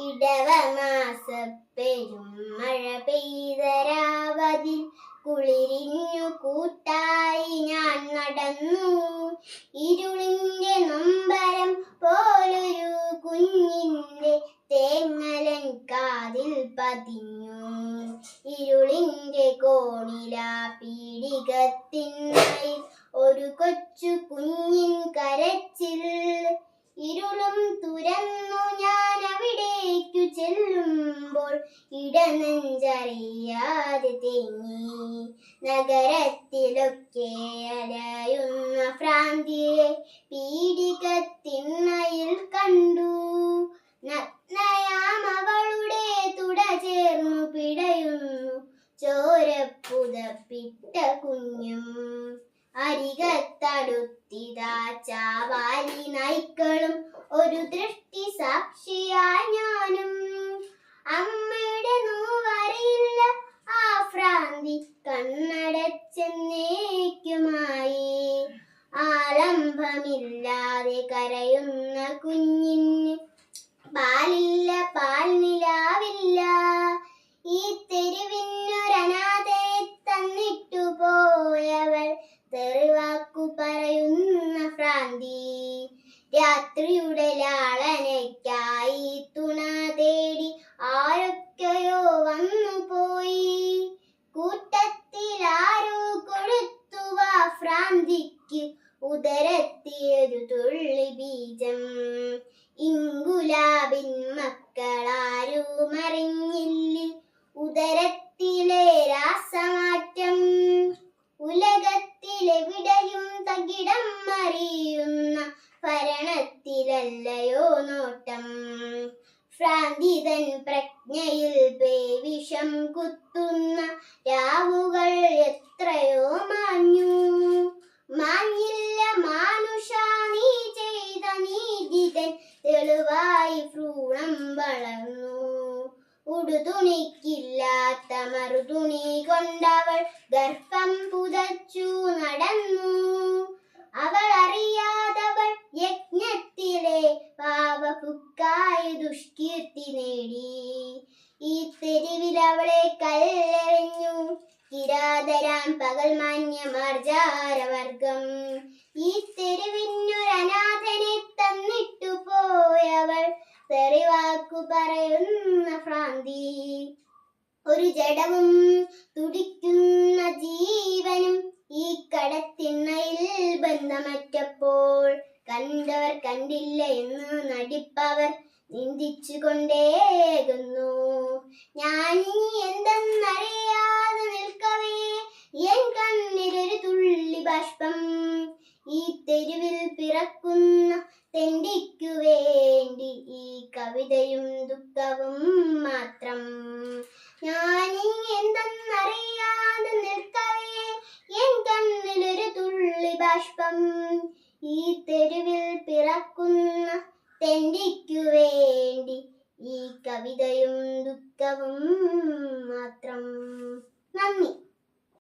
ഇടവമാസ പെരും മഴ പെയ്തരാവതിൽ കുളിരിഞ്ഞു കൂട്ടായി ഞാൻ നടന്നു. ഇരുളിന്റെ നൊമ്പരം പോലൊരു കുഞ്ഞിന്റെ തേങ്ങലൻ കാതിൽ പതിഞ്ഞു. ഇരുളിന്റെ കോണിലാ പീഡികത്തിന്മേൽ ഒരു കൊച്ചു കുഞ്ഞിൻ കരച്ചിൽ ഇടനെഞ്ചറിയാതെ തിങ്ങി നഗരത്തിലൊക്കെ അലയുന്ന ഭ്രാന്തിയെ പീഡികത്തിണ്ണയിൽ കണ്ടു. നഗ്നയാം അവളുടെ തുട ചേർന്നു പിടയുന്നു. ചോരപ്പുതപ്പിട്ട കുഞ്ഞും അരികത്തടുത്തിതാ ചാവാലി നായ്ക്കളും ഒരു ദൃഷ്ടി സാക്ഷിയാ ഞാനും. ആലംബമില്ലാതെ കരയുന്ന കുഞ്ഞിന് പാലില്ല പാൽ നിലാവില്ല. ഈ തെരുവിനൊരനാഥയെ തന്നിട്ടു പോയവൾ തെറിവാക്കു പറയുന്ന ഭ്രാന്തി. രാത്രിയുടെ ലാളനയ്ക്കായി തുണ തുള്ളി ബീജം. ഇങ്കുലാബിൻ മക്കളാരും അറിഞ്ഞില്ല ഉദരത്തിലെ രാസമാറ്റം. ഉലകത്തിലെവിടെയും തകിടം അറിയുന്ന ഭരണത്തിലല്ലയോ നോട്ടം. ഭ്രാന്തിതൻ പ്രജ്ഞയിൽ പേവിഷം കുത്തുന്ന രാവുകൾ എത്രയോ മാഞ്ഞു. വളർന്നു. ഉടുതുണിക്കില്ലാത്ത മറുതുണി കൊണ്ടവൾ ഗർഭം പുതച്ചു നടന്നു. അവൾ അറിയാതവൾ യജ്ഞത്തിലെ പാവപുക്കായ ദുഷ്കീർത്തി നേടി. ഈ തെരുവിൽ അവളെ കല്ലെറിഞ്ഞു. കിരാതരാം പകൽ മാന്യമാർജാരവർഗം ഈ തെരുവിനൊരനാഥനെ തന്നിട്ടു പോയവൾ തെറിവാക്കു പറയുന്ന ഭ്രാന്തി. ഒരു ജഡവും തുടിക്കുന്ന ജീവനും ഈ കടത്തിണ്ണയിൽ ബന്ധമറ്റപ്പോൾ കണ്ടവർ കണ്ടില്ല എന്ന് നടിപ്പവർ നിന്ദിച്ചുകൊണ്ടേകുന്നു. ഞാൻ ഇനി എന്തെന്നറിയാതെ നിൽക്കവേ എൻ കണ്ണിലൊരു തുള്ളി ബാഷ്പം ഈ തെരുവിൽ പിറക്കുന്ന ബാഷ്പം ഈ തെരുവിൽ പിറക്കുന്ന തെണ്ടിക്കുവേ.